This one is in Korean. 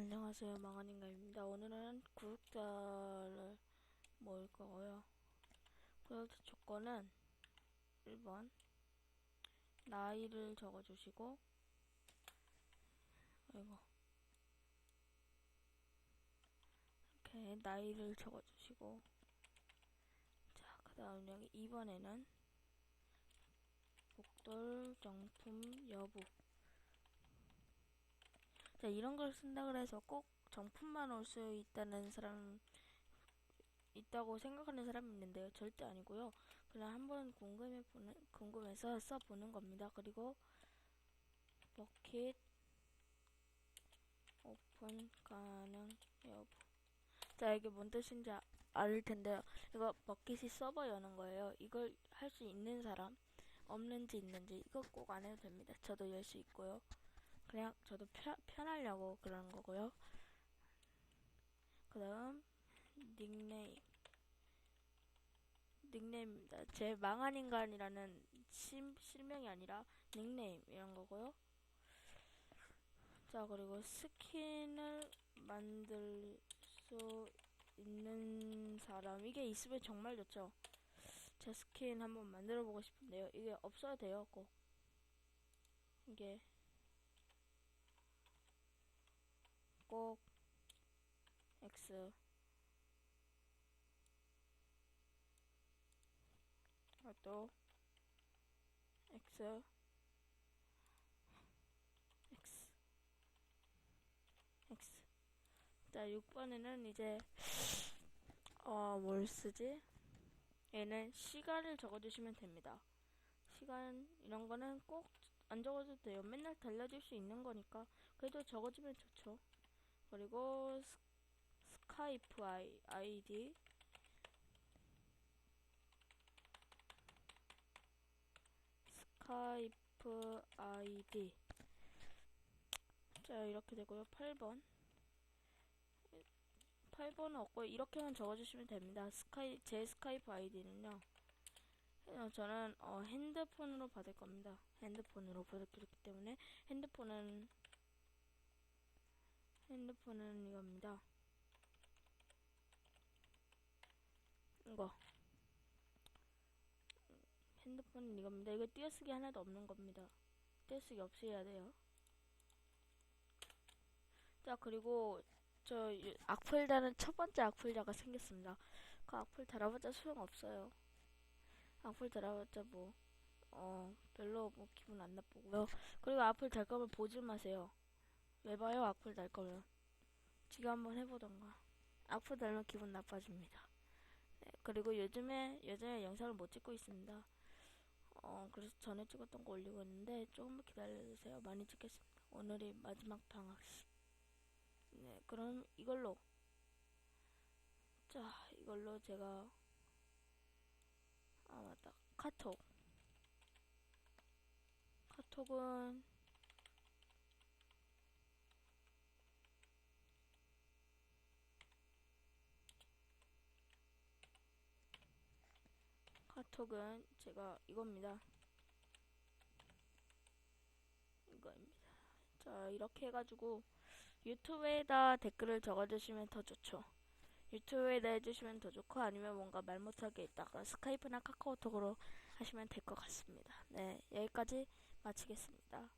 안녕하세요. 망한인가입니다. 오늘은 구독자를 모을 거고요. 구독자 조건은 1번 나이를 적어주시고 아이고. 이렇게 나이를 적어주시고. 자 그 다음 여기 2번에는 목돌 정품 여부 자, 이런 걸 쓴다 그래서 꼭 정품만 올 수 있다는 사람 있다고 생각하는 사람이 있는데요. 절대 아니고요. 그냥 한번 궁금해 보는 궁금해서 써 보는 겁니다. 그리고 버킷 오픈 가능 여부. 자, 이게 뭔 뜻인지 아, 알 텐데요. 이거 버킷이 서버 여는 거예요. 이걸 할 수 있는 사람 없는지 있는지 이거 꼭 안 해도 됩니다. 저도 열 수 있고요. 그냥 저도 편, 편하려고 그러는 거고요. 그 다음 닉네임 닉네임입니다. 제 망한 인간이라는 실, 실명이 아니라 닉네임 이런 거고요. 자 그리고 스킨을 만들 수 있는 사람 이게 있으면 정말 좋죠. 제 스킨 한번 만들어 보고 싶은데요. 이게 없어야 돼요 꼭 이게 꼭 X 아, 또 X X X 자 6번에는 이제 어 뭘 쓰지? 얘는 시간을 적어주시면 됩니다. 시간 이런 거는 꼭 안 적어도 돼요. 맨날 달라질 수 있는 거니까 그래도 적어주면 좋죠. 그리고 스, 스카이프 아이, 아이디. 스카이프 아이디. 자 이렇게 되고요. 8번. 8번은 없고요 이렇게만 적어주시면 됩니다. 스카이 제 스카이프 아이디는요. 어, 저는 어, 핸드폰으로 받을 겁니다. 핸드폰으로 받기 때문에 핸드폰은 핸드폰은 이겁니다. 이거. 핸드폰은 이겁니다. 이거 띄어쓰기 하나도 없는 겁니다. 띄어쓰기 없이 해야 돼요. 자, 그리고 저 유- 악플 다는 첫 번째 악플자가 생겼습니다. 그 악플 달아봤자 소용없어요. 악플 달아봤자 뭐, 어, 별로 뭐 기분 안 나쁘고요. 그리고 악플 달 거면 보지 마세요. 왜 봐요? 악플 달 거면. 지가 한번 해보던가. 악플 달면 기분 나빠집니다. 네, 그리고 요즘에, 요즘에 영상을 못 찍고 있습니다. 어, 그래서 전에 찍었던 거 올리고 있는데, 조금만 기다려주세요. 많이 찍겠습니다. 오늘이 마지막 방학식. 네, 그럼 이걸로. 자, 이걸로 제가, 아, 맞다. 카톡. 카톡은, 카 톡은 제가 이겁니다. 이거입니다. 자, 이렇게 해가지고 유튜브에다 댓글을 적어주시면 더 좋죠. 유튜브에다 해주시면 더 좋고 아니면 뭔가 말 못하게 있다가 스카이프나 카카오톡으로 하시면 될 것 같습니다. 네, 여기까지 마치겠습니다.